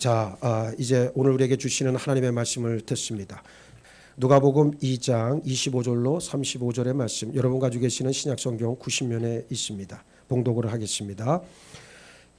자, 아, 이제 오늘 우리에게 주시는 하나님의 말씀을 듣습니다. 누가복음 2장 25절로 35절의 말씀. 여러분 가지고 계시는 신약 성경 90면에 있습니다. 봉독을 하겠습니다.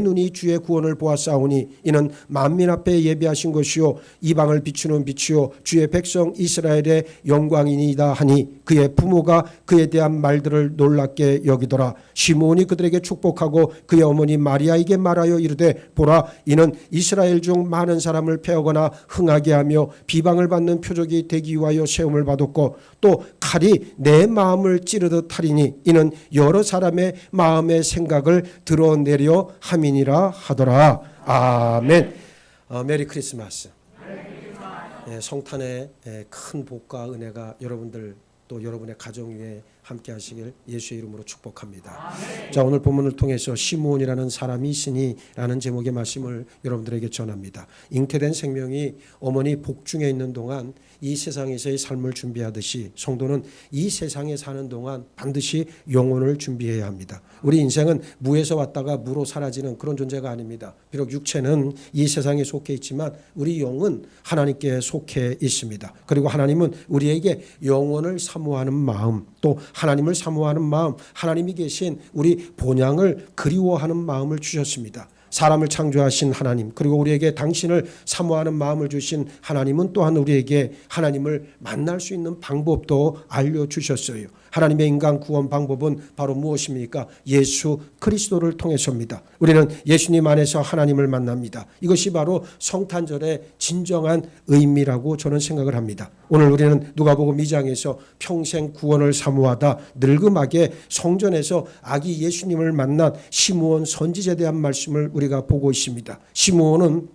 눈이 주의 구원을 보았사오니 이는 만민 앞에 예비하신 것이요 이방을 비추는 빛이요 주의 백성 이스라엘의 영광이니이다 하니 그의 부모가 그에 대한 말들을 놀랍게 여기더라. 시몬이 그들에게 축복하고 그의 어머니 마리아에게 말하여 이르되 보라 이는 이스라엘 중 많은 사람을 패하거나 흥하게 하며 비방을 받는 표적이 되기 위하여 세움을 받았고 또 칼이 내 마음을 찌르듯 하리니 이는 여러 사람의 마음의 생각을 드러내려 함이니라 하더라. 아멘. 어, 메리 크리스마스. 예, 성탄의 예, 큰 복과 은혜가 여러분들 또 여러분의 가정 위에 함께 하시길 예수의 이름으로 축복합니다. 자, 오늘 본문을 통해서 시므온이라는 사람이 있으니라는 제목의 말씀을 여러분들에게 전합니다. 잉태된 생명이 어머니 복중에 있는 동안 이 세상에서의 삶을 준비하듯이 성도는 이 세상에 사는 동안 반드시 영혼을 준비해야 합니다. 우리 인생은 무에서 왔다가 무로 사라지는 그런 존재가 아닙니다. 비록 육체는 이 세상에 속해 있지만 우리 영은 하나님께 속해 있습니다. 그리고 하나님은 우리에게 영혼을 사모하는 마음, 또 하나님을 사모하는 마음, 하나님이 계신 우리 본향을 그리워하는 마음을 주셨습니다. 사람을 창조하신 하나님 그리고 우리에게 당신을 사모하는 마음을 주신 하나님은 또한 우리에게 하나님을 만날 수 있는 방법도 알려 주셨어요. 하나님의 인간 구원 방법은 바로 무엇입니까? 예수 그리스도를 통해서입니다. 우리는 예수님 안에서 하나님을 만납니다. 이것이 바로 성탄절의 진정한 의미라고 저는 생각을 합니다. 오늘 우리는 누가복음 2장에서 평생 구원을 사모하다 늙음하게 성전에서 아기 예수님을 만난 시므온 선지자에 대한 말씀을 우리가 보고 있습니다. 시므온은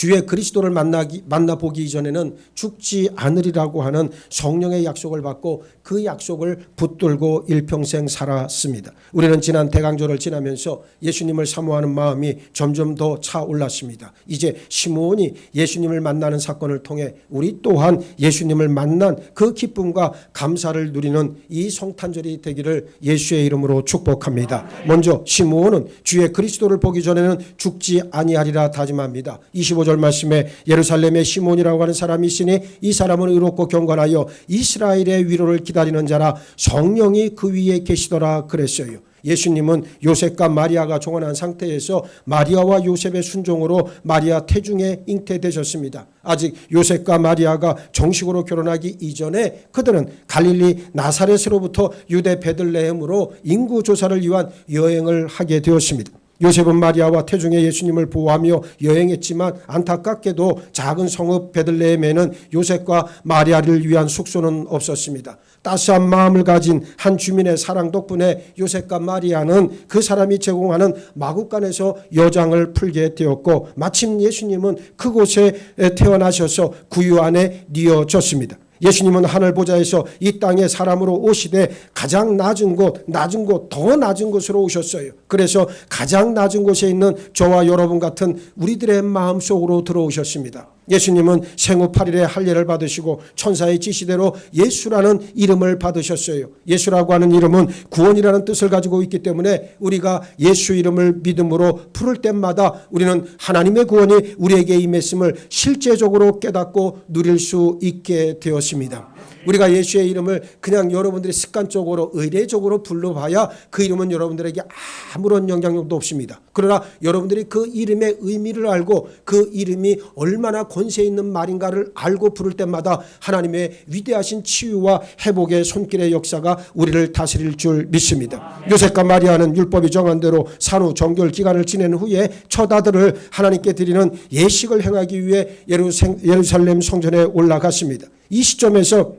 주의 그리스도를 만나기 만나 보기 이전에는 죽지 않으리라고 하는 성령의 약속을 받고 그 약속을 붙들고 일평생 살았습니다. 우리는 지난 대강절을 지나면서 예수님을 사모하는 마음이 점점 더 차올랐습니다. 이제 시므온이 예수님을 만나는 사건을 통해 우리 또한 예수님을 만난 그 기쁨과 감사를 누리는 이 성탄절이 되기를 예수의 이름으로 축복합니다. 먼저 시므온은 주의 그리스도를 보기 전에는 죽지 아니하리라 다짐합니다. 25절 말씀에 예루살렘에 시몬이라고 하는 사람이 있으니 이 사람은 의롭고 경건하여 이스라엘의 위로를 기다리는 자라 성령이 그 위에 계시더라 그랬어요. 예수님은 요셉과 마리아가 종언한 상태에서 마리아와 요셉의 순종으로 마리아 태중에 잉태되셨습니다. 아직 요셉과 마리아가 정식으로 결혼하기 이전에 그들은 갈릴리 나사렛으로부터 유대 베들레헴으로 인구 조사를 위한 여행을 하게 되었습니다. 요셉은 마리아와 태중의 예수님을 보호하며 여행했지만 안타깝게도 작은 성읍 베들레헴에는 요셉과 마리아를 위한 숙소는 없었습니다. 따스한 마음을 가진 한 주민의 사랑 덕분에 요셉과 마리아는 그 사람이 제공하는 마국간에서 여장을 풀게 되었고 마침 예수님은 그곳에 태어나셔서 구유 안에 뉘어졌습니다. 예수님은 하늘 보좌에서 이 땅에 사람으로 오시되 가장 낮은 곳, 낮은 곳, 더 낮은 곳으로 오셨어요. 그래서 가장 낮은 곳에 있는 저와 여러분 같은 우리들의 마음 속으로 들어오셨습니다. 예수님은 생후 8일에 할례를 받으시고 천사의 지시대로 예수라는 이름을 받으셨어요. 예수라고 하는 이름은 구원이라는 뜻을 가지고 있기 때문에 우리가 예수 이름을 믿음으로 부를 때마다 우리는 하나님의 구원이 우리에게 임했음을 실제적으로 깨닫고 누릴 수 있게 되었습니다. 우리가 예수의 이름을 그냥 여러분들이 습관적으로 의례적으로 불러봐야 그 이름은 여러분들에게 아무런 영향력도 없습니다. 그러나 여러분들이 그 이름의 의미를 알고 그 이름이 얼마나 권세 있는 말인가를 알고 부를 때마다 하나님의 위대하신 치유와 회복의 손길의 역사가 우리를 다스릴 줄 믿습니다. 요셉과 마리아는 율법이 정한 대로 산후 정결 기간을 지낸 후에 첫 아들을 하나님께 드리는 예식을 행하기 위해 예루살렘 성전에 올라갔습니다. 이 시점에서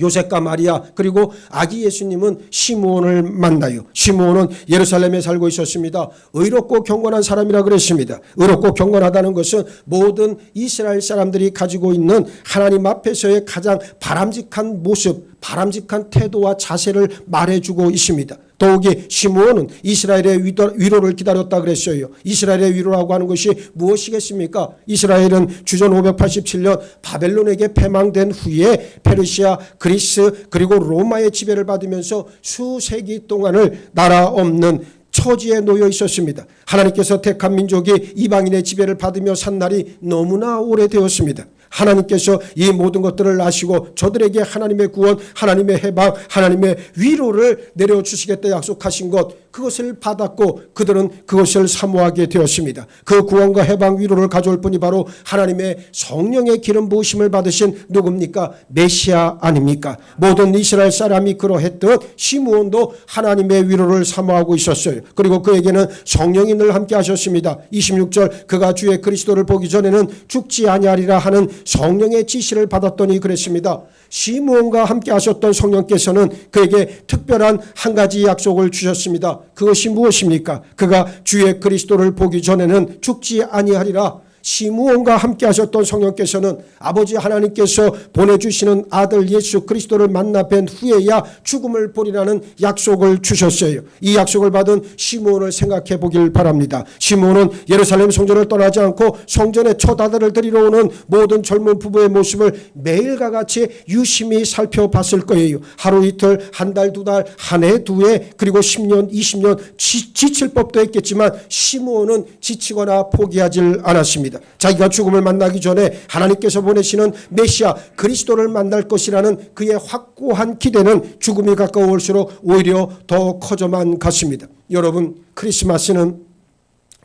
요셉과 마리아 그리고 아기 예수님은 시므온을 만나요. 시므온은 예루살렘에 살고 있었습니다. 의롭고 경건한 사람이라 그랬습니다. 의롭고 경건하다는 것은 모든 이스라엘 사람들이 가지고 있는 하나님 앞에서의 가장 바람직한 모습, 바람직한 태도와 자세를 말해주고 있습니다. 더욱이 시므온은 이스라엘의 위로를 기다렸다 그랬어요. 이스라엘의 위로라고 하는 것이 무엇이겠습니까? 이스라엘은 주전 587년 바벨론에게 패망된 후에 페르시아, 그리스 그리고 로마의 지배를 받으면서 수세기 동안을 나라 없는 처지에 놓여 있었습니다. 하나님께서 택한 민족이 이방인의 지배를 받으며 산 날이 너무나 오래되었습니다. 하나님께서 이 모든 것들을 아시고 저들에게 하나님의 구원, 하나님의 해방, 하나님의 위로를 내려주시겠다 약속하신 것 그것을 받았고 그들은 그것을 사모하게 되었습니다. 그 구원과 해방 위로를 가져올 분이 바로 하나님의 성령의 기름 부으심을 받으신 누굽니까? 메시아 아닙니까? 모든 이스라엘 사람이 그러했듯 시므온도 하나님의 위로를 사모하고 있었어요. 그리고 그에게는 성령이 늘 함께 하셨습니다. 26절 그가 주의 그리스도를 보기 전에는 죽지 아니하리라 하는 성령의 지시를 받았더니 그랬습니다. 시므온과 함께 하셨던 성령께서는 그에게 특별한 한 가지 약속을 주셨습니다. 그것이 무엇입니까? 그가 주의 그리스도를 보기 전에는 죽지 아니하리라. 시므온과 함께 하셨던 성령께서는 아버지 하나님께서 보내주시는 아들 예수 그리스도를 만나 뵌 후에야 죽음을 보리라는 약속을 주셨어요. 이 약속을 받은 시므온을 생각해 보길 바랍니다. 시므온은 예루살렘 성전을 떠나지 않고 성전에 첫 아들을 데리러 오는 모든 젊은 부부의 모습을 매일과 같이 유심히 살펴봤을 거예요. 하루 이틀, 한 달, 두 달, 한 해, 두 해, 그리고 10년, 20년 지, 지칠 법도 했겠지만 시므온은 지치거나 포기하질 않았습니다. 자기가 죽음을 만나기 전에 하나님께서 보내시는 메시아 그리스도를 만날 것이라는 그의 확고한 기대는 죽음이 가까워올수록 오히려 더 커져만 갔습니다. 여러분 크리스마스는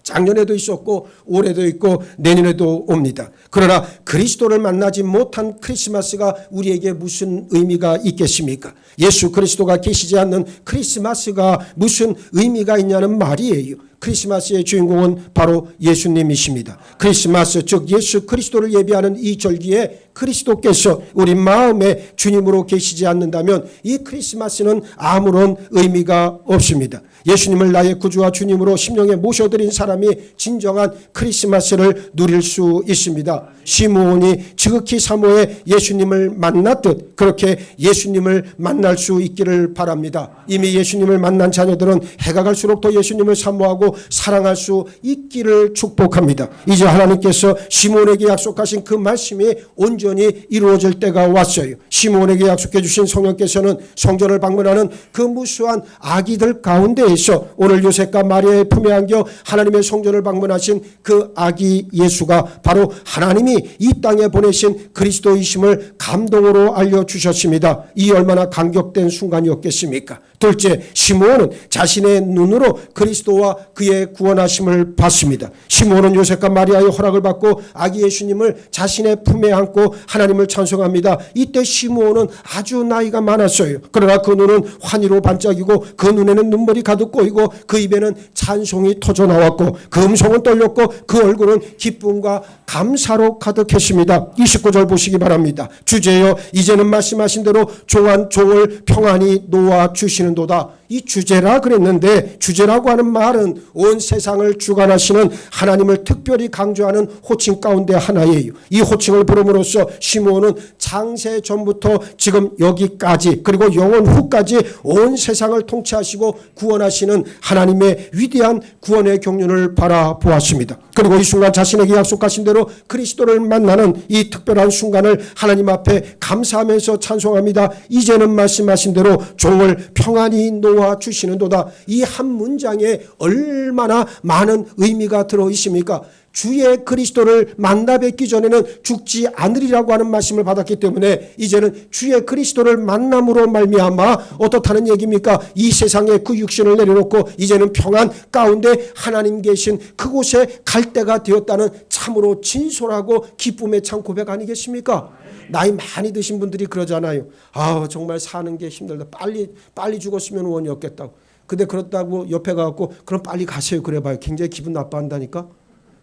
작년에도 있었고 올해도 있고 내년에도 옵니다. 그러나 그리스도를 만나지 못한 크리스마스가 우리에게 무슨 의미가 있겠습니까? 예수 그리스도가 계시지 않는 크리스마스가 무슨 의미가 있냐는 말이에요. 크리스마스의 주인공은 바로 예수님이십니다. 크리스마스 즉 예수 그리스도를 예비하는 이 절기에 그리스도께서 우리 마음에 주님으로 계시지 않는다면 이 크리스마스는 아무런 의미가 없습니다. 예수님을 나의 구주와 주님으로 심령에 모셔드린 사람이 진정한 크리스마스를 누릴 수 있습니다. 시므온이 지극히 사모해 예수님을 만났듯 그렇게 예수님을 만날 수 있기를 바랍니다. 이미 예수님을 만난 자녀들은 해가 갈수록 더 예수님을 사모하고 사랑할 수 있기를 축복합니다. 이제 하나님께서 시므온에게 약속하신 그 말씀이 온전히 이루어질 때가 왔어요. 시므온에게 약속해 주신 성령께서는 성전을 방문하는 그 무수한 아기들 가운데에서 오늘 요셉과 마리아의 품에 안겨 하나님의 성전을 방문하신 그 아기 예수가 바로 하나님이 이 땅에 보내신 그리스도이심을 감동으로 알려주셨습니다. 이 얼마나 감격된 순간이었겠습니까? 둘째, 시므온은 자신의 눈으로 그리스도와 그의 구원하심을 봤습니다. 시므온은 요셉과 마리아의 허락을 받고 아기 예수님을 자신의 품에 안고 하나님을 찬송합니다. 이때 시므온은 아주 나이가 많았어요. 그러나 그 눈은 환희로 반짝이고 그 눈에는 눈물이 가득 고이고 그 입에는 찬송이 터져 나왔고 그 음성은 떨렸고 그 얼굴은 기쁨과 감사로 가득했습니다. 29절 보시기 바랍니다. 주제여 이제는 말씀하신 대로 종한 종을 평안히 놓아 주시는 도다. 이 주제라 그랬는데 주제라고 하는 말은 온 세상을 주관하시는 하나님을 특별히 강조하는 호칭 가운데 하나예요. 이 호칭을 부름으로써 시므온은 창세 전부터 지금 여기까지 그리고 영원 후까지 온 세상을 통치하시고 구원하시는 하나님의 위대한 구원의 경륜을 바라보았습니다. 그리고 이 순간 자신에게 약속하신 대로 그리스도를 만나는 이 특별한 순간을 하나님 앞에 감사하면서 찬송합니다. 이제는 말씀하신 대로 종을 평 안히 놓아 주시는도다. 이 한 문장에 얼마나 많은 의미가 들어 있습니까? 주의 그리스도를 만나 뵙기 전에는 죽지 않으리라고 하는 말씀을 받았기 때문에 이제는 주의 그리스도를 만남으로 말미암아 어떻다는 얘기입니까? 이 세상에 그 육신을 내려놓고 이제는 평안 가운데 하나님 계신 그곳에 갈 때가 되었다는 참으로 진솔하고 기쁨의 참 고백 아니겠습니까? 나이 많이 드신 분들이 그러잖아요. 아 정말 사는 게 힘들다. 빨리 빨리 죽었으면 원이 없겠다고. 근데 그렇다고 옆에 가갖고 그럼 빨리 가세요. 그래봐요. 굉장히 기분 나빠한다니까.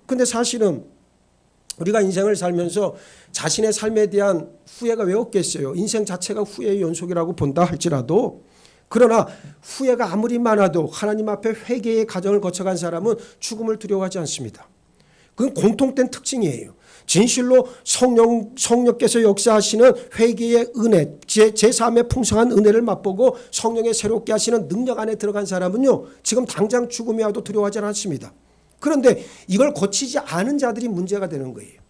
근데 사실은 우리가 인생을 살면서 자신의 삶에 대한 후회가 왜 없겠어요? 인생 자체가 후회의 연속이라고 본다 할지라도 그러나 후회가 아무리 많아도 하나님 앞에 회개의 과정을 거쳐간 사람은 죽음을 두려워하지 않습니다. 그건 공통된 특징이에요. 진실로 성령 성령께서 역사하시는 회개의 은혜, 제, 제3의 풍성한 은혜를 맛보고 성령의 새롭게 하시는 능력 안에 들어간 사람은요. 지금 당장 죽음이 와도 두려워하지 않습니다. 그런데 이걸 거치지 않은 자들이 문제가 되는 거예요.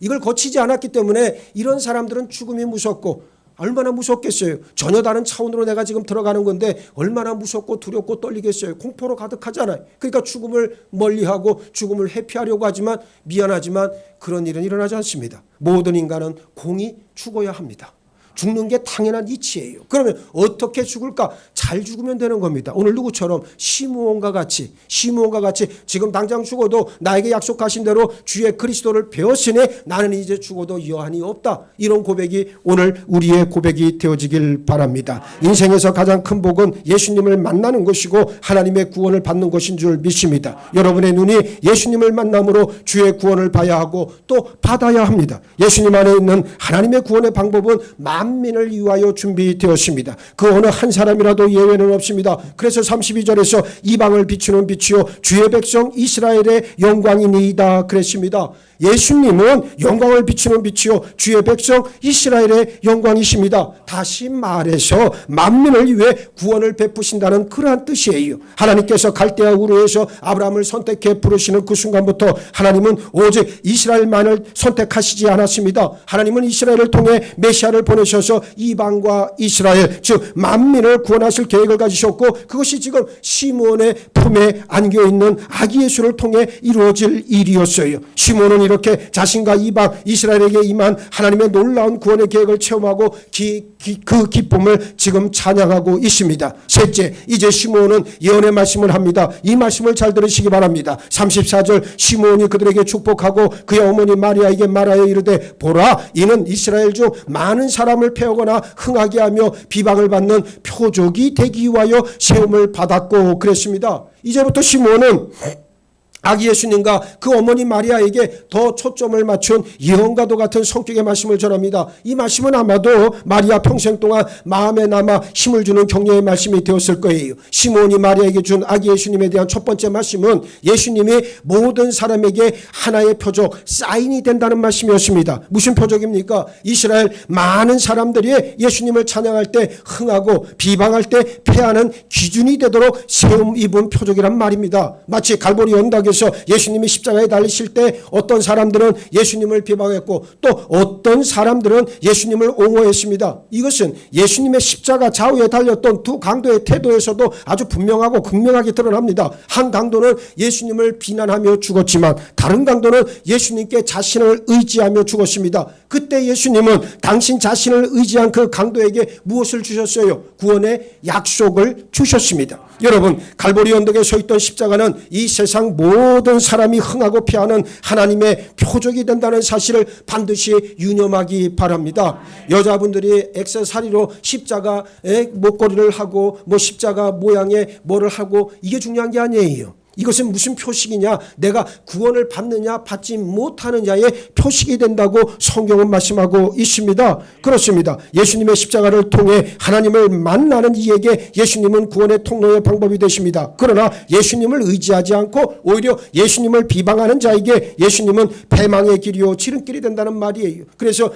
이걸 거치지 않았기 때문에 이런 사람들은 죽음이 무섭고 얼마나 무섭겠어요. 전혀 다른 차원으로 내가 지금 들어가는 건데 얼마나 무섭고 두렵고 떨리겠어요. 공포로 가득하잖아요. 그러니까 죽음을 멀리하고 죽음을 회피하려고 하지만 미안하지만 그런 일은 일어나지 않습니다. 모든 인간은 공이 죽어야 합니다. 죽는 게 당연한 이치예요. 그러면 어떻게 죽을까? 잘 죽으면 되는 겁니다. 오늘 누구처럼 시므온과 같이 시므온과 같이 지금 당장 죽어도 나에게 약속하신 대로 주의 그리스도를 배웠으니 나는 이제 죽어도 여한이 없다. 이런 고백이 오늘 우리의 고백이 되어지길 바랍니다. 인생에서 가장 큰 복은 예수님을 만나는 것이고 하나님의 구원을 받는 것인 줄 믿습니다. 여러분의 눈이 예수님을 만남으로 주의 구원을 봐야 하고 또 받아야 합니다. 예수님 안에 있는 하나님의 구원의 방법은 만민을 위하여 준비되었습니다. 그 어느 한 사람이라도 예외는 없습니다. 그래서 32절에서 이방을 비추는 빛이요 주의 백성 이스라엘의 영광이니이다 그랬습니다. 예수님은 영광을 비추는 빛이요 주의 백성 이스라엘의 영광이십니다. 다시 말해서 만민을 위해 구원을 베푸신다는 그러한 뜻이에요. 하나님께서 갈대아 우르에서 아브라함을 선택해 부르시는 그 순간부터 하나님은 오직 이스라엘만을 선택하시지 않았습니다. 하나님은 이스라엘을 통해 메시아를 보내셔 서 이방과 이스라엘 즉 만민을 구원하실 계획을 가지셨고 그것이 지금 시몬의 품에 안겨 있는 아기 예수를 통해 이루어질 일이었어요. 시몬은 이렇게 자신과 이방 이스라엘에게 임한 하나님의 놀라운 구원의 계획을 체험하고 기, 기, 그 기쁨을 지금 찬양하고 있습니다. 셋째, 이제 시몬은 예언의 말씀을 합니다. 이 말씀을 잘 들으시기 바랍니다. 34절 시몬이 그들에게 축복하고 그의 어머니 마리아에게 말하여 이르되 보라 이는 이스라엘 중 많은 사람을 패하거나 흥하게 하며 비방을 받는 표적이 되기 위하여 세움을 받았고 그랬습니다. 이제부터 시몬은 아기 예수님과 그 어머니 마리아에게 더 초점을 맞춘 예언과도 같은 성격의 말씀을 전합니다. 이 말씀은 아마도 마리아 평생 동안 마음에 남아 힘을 주는 격려의 말씀이 되었을 거예요. 시몬이 마리아에게 준 아기 예수님에 대한 첫 번째 말씀은 예수님이 모든 사람에게 하나의 표적, 사인이 된다는 말씀이었습니다. 무슨 표적입니까? 이스라엘 많은 사람들이 예수님을 찬양할 때 흥하고 비방할 때 패하는 기준이 되도록 세움 입은 표적이란 말입니다. 마치 갈보리 언덕에서 예수님이 십자가에 달리실 때 어떤 사람들은 예수님을 비방했고 또 어떤 사람들은 예수님을 옹호했습니다. 이것은 예수님의 십자가 좌우에 달렸던 두 강도의 태도에서도 아주 분명하고 극명하게 드러납니다. 한 강도는 예수님을 비난하며 죽었지만 다른 강도는 예수님께 자신을 의지하며 죽었습니다. 그때 예수님은 당신 자신을 의지한 그 강도에게 무엇을 주셨어요? 구원의 약속을 주셨습니다. 여러분 갈보리 언덕에 서 있던 십자가는 이 세상 모든 사람이 흥하고 피하는 하나님의 표적이 된다는 사실을 반드시 유념하기 바랍니다. 여자분들이 액세서리로 십자가의 목걸이를 하고 뭐 십자가 모양의 뭐를 하고 이게 중요한 게 아니에요. 이것은 무슨 표식이냐? 내가 구원을 받느냐, 받지 못하느냐의 표식이 된다고 성경은 말씀하고 있습니다. 그렇습니다. 예수님의 십자가를 통해 하나님을 만나는 이에게 예수님은 구원의 통로의 방법이 되십니다. 그러나 예수님을 의지하지 않고 오히려 예수님을 비방하는 자에게 예수님은 패망의 길이요, 지름길이 된다는 말이에요. 그래서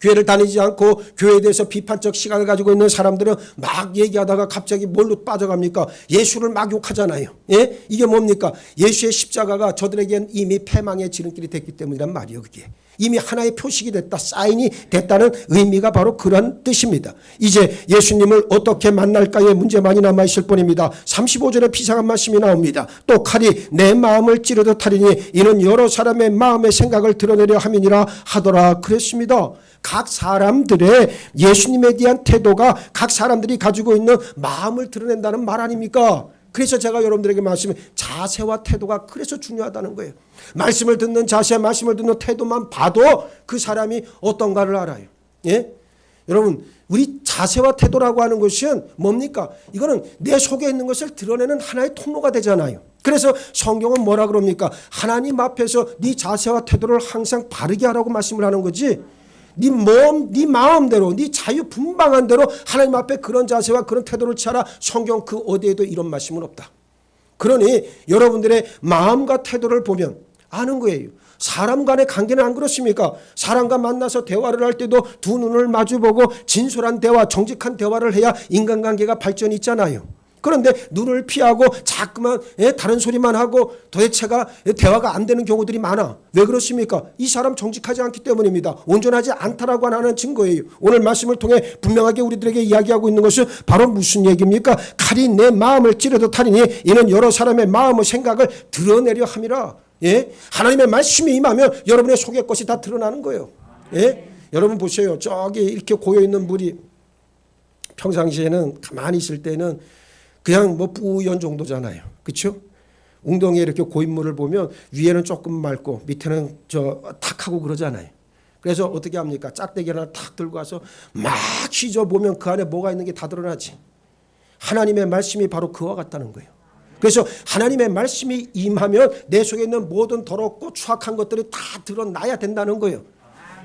교회를 다니지 않고 교회에 대해서 비판적 시각을 가지고 있는 사람들은 막 얘기하다가 갑자기 뭘로 빠져갑니까? 예수를 막 욕하잖아요. 예? 이게 뭡니까? 예수의 십자가가 저들에겐 이미 패망의 지름길이 됐기 때문이란 말이에요, 그게. 이미 하나의 표식이 됐다, 사인이 됐다는 의미가 바로 그런 뜻입니다. 이제 예수님을 어떻게 만날까의 문제만이 남아있을 뿐입니다. 35절에 비상한 말씀이 나옵니다. 또 칼이 내 마음을 찌르듯 하리니 이는 여러 사람의 마음의 생각을 드러내려 함이니라 하더라 그랬습니다. 각 사람들의 예수님에 대한 태도가 각 사람들이 가지고 있는 마음을 드러낸다는 말 아닙니까? 그래서 제가 여러분들에게 말씀해 자세와 태도가 그래서 중요하다는 거예요. 말씀을 듣는 자세, 말씀을 듣는 태도만 봐도 그 사람이 어떤가를 알아요. 예? 여러분, 우리 자세와 태도라고 하는 것은 뭡니까? 이거는 내 속에 있는 것을 드러내는 하나의 통로가 되잖아요. 그래서 성경은 뭐라 그럽니까? 하나님 앞에서 네 자세와 태도를 항상 바르게 하라고 말씀을 하는 거지. 네 몸, 네 마음대로, 네 자유 분방한 대로 하나님 앞에 그런 자세와 그런 태도를 취하라. 성경 그 어디에도 이런 말씀은 없다. 그러니 여러분들의 마음과 태도를 보면 아는 거예요. 사람 간의 관계는 안 그렇습니까? 사람과 만나서 대화를 할 때도 두 눈을 마주보고 진솔한 대화, 정직한 대화를 해야 인간관계가 발전이 있잖아요. 그런데 눈을 피하고 자꾸만 예, 다른 소리만 하고 도대체가 예, 대화가 안 되는 경우들이 많아. 왜 그렇습니까? 이 사람 정직하지 않기 때문입니다. 온전하지 않다라고 하는 증거예요. 오늘 말씀을 통해 분명하게 우리들에게 이야기하고 있는 것은 바로 무슨 얘기입니까? 칼이 내 마음을 찌르듯 하리니 이는 여러 사람의 마음의 생각을 드러내려 함이라. 예? 하나님의 말씀이 임하면 여러분의 속의 것이 다 드러나는 거예요. 예? 여러분 보세요. 저기 이렇게 고여 있는 물이 평상시에는 가만히 있을 때는 그냥 뭐 뿌연 정도잖아요. 그렇죠? 웅덩이에 이렇게 고인 물을 보면 위에는 조금 맑고 밑에는 저 탁하고 그러잖아요. 그래서 어떻게 합니까? 짝대기 하나 탁 들고 와서 막 휘저 보면 그 안에 뭐가 있는 게 다 드러나지. 하나님의 말씀이 바로 그와 같다는 거예요. 그래서 하나님의 말씀이 임하면 내 속에 있는 모든 더럽고 추악한 것들이 다 드러나야 된다는 거예요.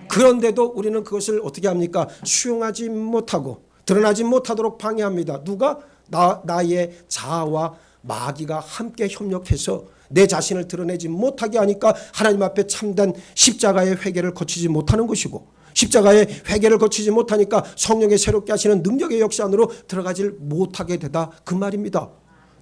그런데도 우리는 그것을 어떻게 합니까? 수용하지 못하고 드러나지 못하도록 방해합니다. 누가? 나, 나의 자아와 마귀가 함께 협력해서 내 자신을 드러내지 못하게 하니까 하나님 앞에 참된 십자가의 회개를 거치지 못하는 것이고 십자가의 회개를 거치지 못하니까 성령의 새롭게 하시는 능력의 역사 안으로 들어가질 못하게 되다 그 말입니다.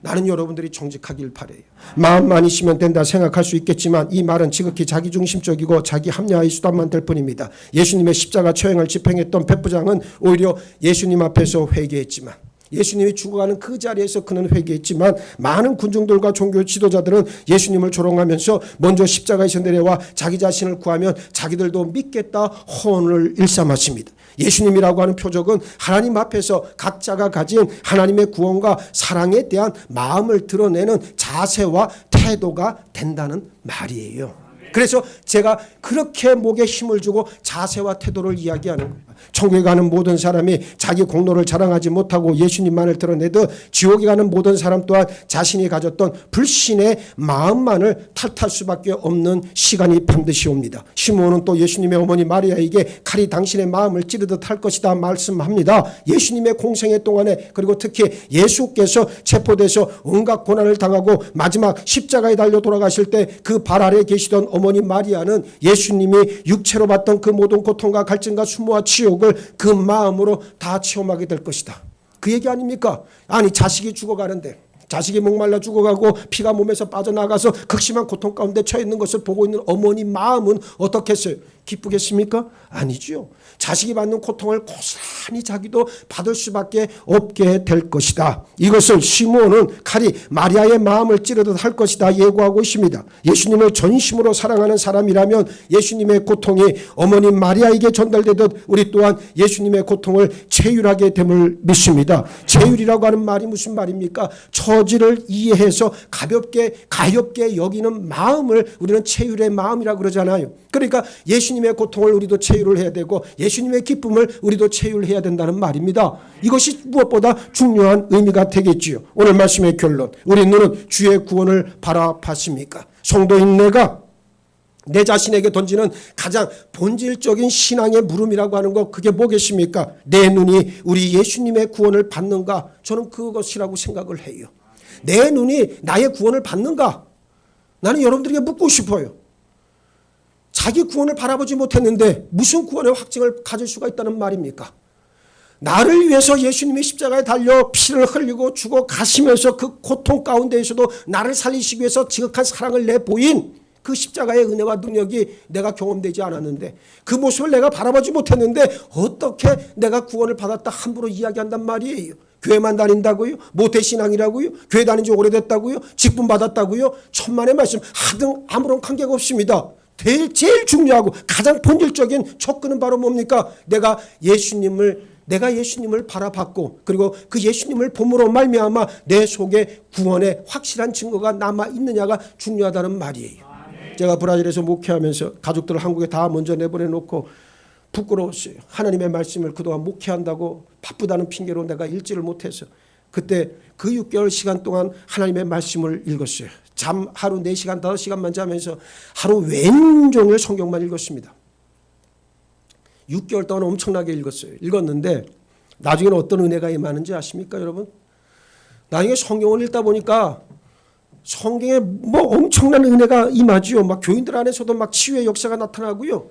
나는 여러분들이 정직하길 바래요. 마음만 있으면 된다 생각할 수 있겠지만 이 말은 지극히 자기중심적이고 자기 합리화의 수단만 될 뿐입니다. 예수님의 십자가 처형을 집행했던 백부장은 오히려 예수님 앞에서 회개했지만 예수님이 죽어가는 그 자리에서 그는 회개했지만 많은 군중들과 종교 지도자들은 예수님을 조롱하면서 먼저 십자가에서 내려와 자기 자신을 구하면 자기들도 믿겠다 혼을 일삼았습니다. 예수님이라고 하는 표적은 하나님 앞에서 각자가 가진 하나님의 구원과 사랑에 대한 마음을 드러내는 자세와 태도가 된다는 말이에요. 그래서 제가 그렇게 목에 힘을 주고 자세와 태도를 이야기하는 거예요. 천국에 가는 모든 사람이 자기 공로를 자랑하지 못하고 예수님만을 드러내듯 지옥에 가는 모든 사람 또한 자신이 가졌던 불신의 마음만을 탓할 수밖에 없는 시간이 반드시 옵니다. 시므온은 또 예수님의 어머니 마리아에게 칼이 당신의 마음을 찌르듯 할 것이다 말씀합니다. 예수님의 공생애 동안에 그리고 특히 예수께서 체포돼서 온갖 고난을 당하고 마지막 십자가에 달려 돌아가실 때 그 발 아래 계시던 어머니 마리아는 예수님이 육체로 받던 그 모든 고통과 갈증과 수모와 치욕을 그 마음으로 다 체험하게 될 것이다. 그 얘기 아닙니까? 아니 자식이 죽어가는데 자식이 목말라 죽어가고 피가 몸에서 빠져나가서 극심한 고통 가운데 처해 있는 것을 보고 있는 어머니 마음은 어떻겠어요? 기쁘겠습니까? 아니지요. 자식이 받는 고통을 고스란히 자기도 받을 수밖에 없게 될 것이다. 이것을 시므온은 칼이 마리아의 마음을 찌르듯 할 것이다 예고하고 있습니다. 예수님을 전심으로 사랑하는 사람이라면 예수님의 고통이 어머니 마리아에게 전달되듯 우리 또한 예수님의 고통을 체휼하게 됨을 믿습니다. 체휼이라고 하는 말이 무슨 말입니까? 처지를 이해해서 가볍게 가볍게 여기는 마음을 우리는 체휼의 마음이라고 그러잖아요. 그러니까 예수님 의 고통을 우리도 체휼을 해야 되고 예수님의 기쁨을 우리도 체휼해야 된다는 말입니다. 이것이 무엇보다 중요한 의미가 되겠지요. 오늘 말씀의 결론. 우리 눈은 주의 구원을 바라봤습니까? 성도인 내가 내 자신에게 던지는 가장 본질적인 신앙의 물음이라고 하는 것 그게 뭐겠습니까? 내 눈이 우리 예수님의 구원을 받는가? 저는 그것이라고 생각을 해요. 내 눈이 나의 구원을 받는가? 나는 여러분들에게 묻고 싶어요. 자기 구원을 바라보지 못했는데 무슨 구원의 확증을 가질 수가 있다는 말입니까? 나를 위해서 예수님이 십자가에 달려 피를 흘리고 죽어 가시면서 그 고통 가운데에서도 나를 살리시기 위해서 지극한 사랑을 내보인 그 십자가의 은혜와 능력이 내가 경험되지 않았는데 그 모습을 내가 바라보지 못했는데 어떻게 내가 구원을 받았다 함부로 이야기한단 말이에요. 교회만 다닌다고요? 모태신앙이라고요? 교회 다닌 지 오래됐다고요? 직분 받았다고요? 천만의 말씀 하등 아무런 관계가 없습니다. 제일, 제일 중요하고 가장 본질적인 접근은 바로 뭡니까? 내가 예수님을 내가 예수님을 바라봤고 그리고 그 예수님을 봄으로 말미암아 내 속에 구원의 확실한 증거가 남아 있느냐가 중요하다는 말이에요. 제가 브라질에서 목회하면서 가족들을 한국에 다 먼저 내보내 놓고 부끄러웠어요. 하나님의 말씀을 그동안 목회한다고 바쁘다는 핑계로 내가 읽지를 못해서 그때 그 6개월 시간 동안 하나님의 말씀을 읽었어요. 잠 하루 4시간, 5시간만 자면서 하루 왼종일 성경만 읽었습니다. 6개월 동안 엄청나게 읽었어요. 읽었는데 나중에는 어떤 은혜가 임하는지 아십니까, 여러분? 나중에 성경을 읽다 보니까 성경에 뭐 엄청난 은혜가 임하지요. 막 교인들 안에서도 막 치유의 역사가 나타나고요.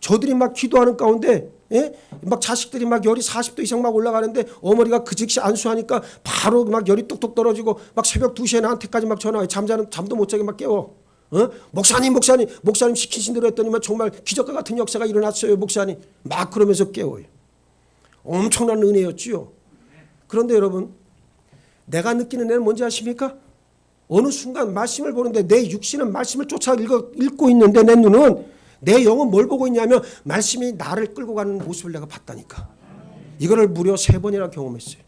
저들이 막 기도하는 가운데 예? 막 자식들이 막 열이 40도 이상 막 올라가는데 어머니가 그 즉시 안수하니까 바로 막 열이 뚝뚝 떨어지고 막 새벽 2시에 나한테까지 막 전화해. 잠자는 잠도 못 자게 막 깨워. 어? 목사님 목사님 목사님 시키신 대로 했더니만 정말 기적과 같은 역사가 일어났어요. 목사님 막 그러면서 깨워요. 엄청난 은혜였지요. 그런데 여러분 내가 느끼는 애는 뭔지 아십니까? 어느 순간 말씀을 보는데 내 육신은 말씀을 쫓아 읽어, 읽고 있는데 내 눈은 내 영은 뭘 보고 있냐면 말씀이 나를 끌고 가는 모습을 내가 봤다니까. 이거를 무려 세 번이나 경험했어요.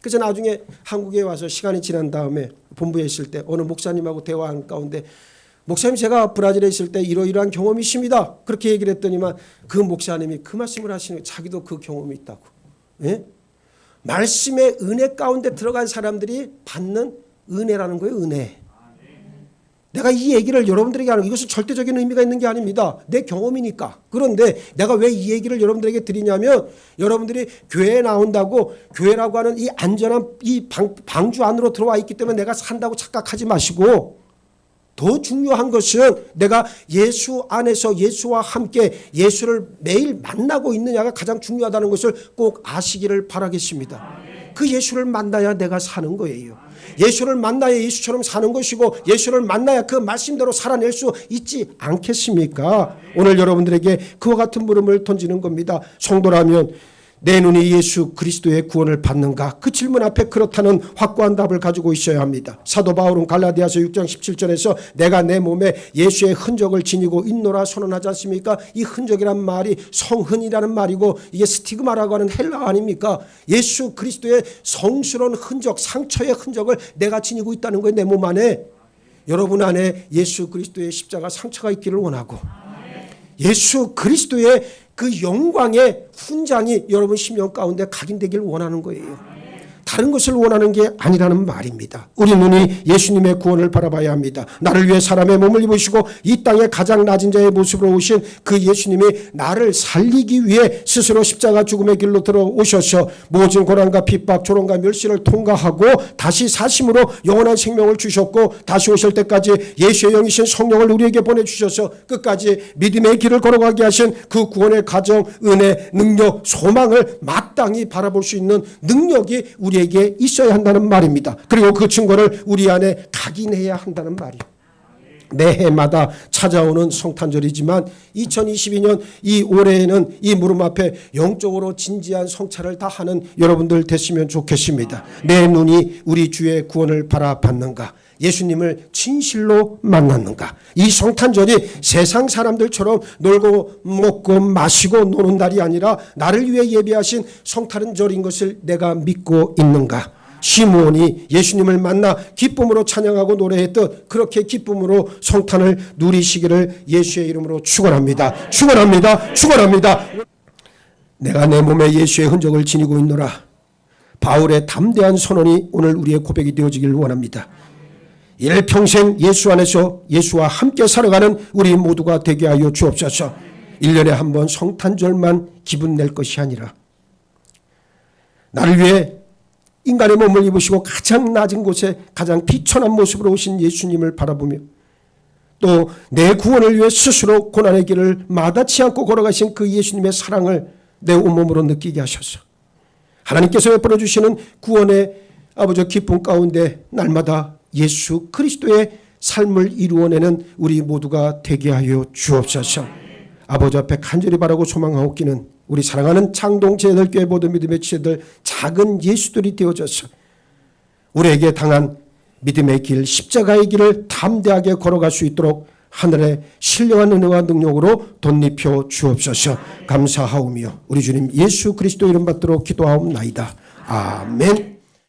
그래서 나중에 한국에 와서 시간이 지난 다음에 본부에 있을 때 어느 목사님하고 대화한 가운데 목사님 제가 브라질에 있을 때 이러이러한 경험이 있습니다. 그렇게 얘기를 했더니만 그 목사님이 그 말씀을 하시는. 자기도 그 경험이 있다고. 예? 말씀의 은혜 가운데 들어간 사람들이 받는 은혜라는 거예요. 은혜. 내가 이 얘기를 여러분들에게 하는 이것은 절대적인 의미가 있는 게 아닙니다. 내 경험이니까. 그런데 내가 왜 이 얘기를 여러분들에게 드리냐면 여러분들이 교회에 나온다고 교회라고 하는 이 안전한 이 방, 방주 안으로 들어와 있기 때문에 내가 산다고 착각하지 마시고 더 중요한 것은 내가 예수 안에서 예수와 함께 예수를 매일 만나고 있느냐가 가장 중요하다는 것을 꼭 아시기를 바라겠습니다. 그 예수를 만나야 내가 사는 거예요. 예수를 만나야 예수처럼 사는 것이고 예수를 만나야 그 말씀대로 살아낼 수 있지 않겠습니까? 오늘 여러분들에게 그와 같은 물음을 던지는 겁니다. 성도라면 내 눈이 예수 그리스도의 구원을 받는가? 그 질문 앞에 그렇다는 확고한 답을 가지고 있어야 합니다. 사도 바울은 갈라디아서 6장 17절에서 내가 내 몸에 예수의 흔적을 지니고 있노라 선언하지 않습니까? 이 흔적이란 말이 성흔이라는 말이고 이게 스티그마라고 하는 헬라 아닙니까? 예수 그리스도의 성스러운 흔적, 상처의 흔적을 내가 지니고 있다는 거예요. 내 몸 안에. 여러분 안에 예수 그리스도의 십자가 상처가 있기를 원하고 예수 그리스도의 그 영광의 훈장이 여러분 심령 가운데 각인되길 원하는 거예요. 다른 것을 원하는 게 아니라는 말입니다. 우리 눈이 예수님의 구원을 바라봐야 합니다. 나를 위해 사람의 몸을 입으시고 이 땅에 가장 낮은 자의 모습으로 오신 그 예수님이 나를 살리기 위해 스스로 십자가 죽음의 길로 들어오셔서 모든 고난과 핍박, 조롱과 멸시를 통과하고 다시 사심으로 영원한 생명을 주셨고 다시 오실 때까지 예수의 영이신 성령을 우리에게 보내주셔서 끝까지 믿음의 길을 걸어가게 하신 그 구원의 가정, 은혜, 능력, 소망을 마땅히 바라볼 수 있는 능력이 우리 에게 있어야 한다는 말입니다. 그리고 그 증거를 우리 안에 각인해야 한다는 말이에요. 매해마다 찾아오는 성탄절이지만 2022년 이 올해에는 이 무릎 앞에 영적으로 진지한 성찰을 다하는 여러분들 됐으면 좋겠습니다. 내 눈이 우리 주의 구원을 바라봤는가? 예수님을 진실로 만났는가? 이 성탄절이 세상 사람들처럼 놀고 먹고 마시고 노는 날이 아니라 나를 위해 예비하신 성탄절인 것을 내가 믿고 있는가? 시므온이 예수님을 만나 기쁨으로 찬양하고 노래했듯 그렇게 기쁨으로 성탄을 누리시기를 예수의 이름으로 축원합니다. 축원합니다. 축원합니다. 내가 내 몸에 예수의 흔적을 지니고 있노라. 바울의 담대한 선언이 오늘 우리의 고백이 되어지길 원합니다. 일평생 예수 안에서 예수와 함께 살아가는 우리 모두가 되게 하여 주옵소서. 1년에 한 번 성탄절만 기분 낼 것이 아니라 나를 위해 인간의 몸을 입으시고 가장 낮은 곳에 가장 비천한 모습으로 오신 예수님을 바라보며 또 내 구원을 위해 스스로 고난의 길을 마다치 않고 걸어가신 그 예수님의 사랑을 내 온몸으로 느끼게 하셔서 하나님께서 베풀어 주시는 구원의 아버지 기쁨 가운데 날마다 예수 그리스도의 삶을 이루어내는 우리 모두가 되게 하여 주옵소서. 아버지 앞에 간절히 바라고 소망하옵기는 우리 사랑하는 창동체들 교회 모든 믿음의 지체들 작은 예수들이 되어져서 우리에게 당한 믿음의 길 십자가의 길을 담대하게 걸어갈 수 있도록 하늘의 신령한 은혜와 능력으로 덧입혀 주옵소서 감사하오며 우리 주님 예수 그리스도 이름 받도록 기도하옵나이다. 아멘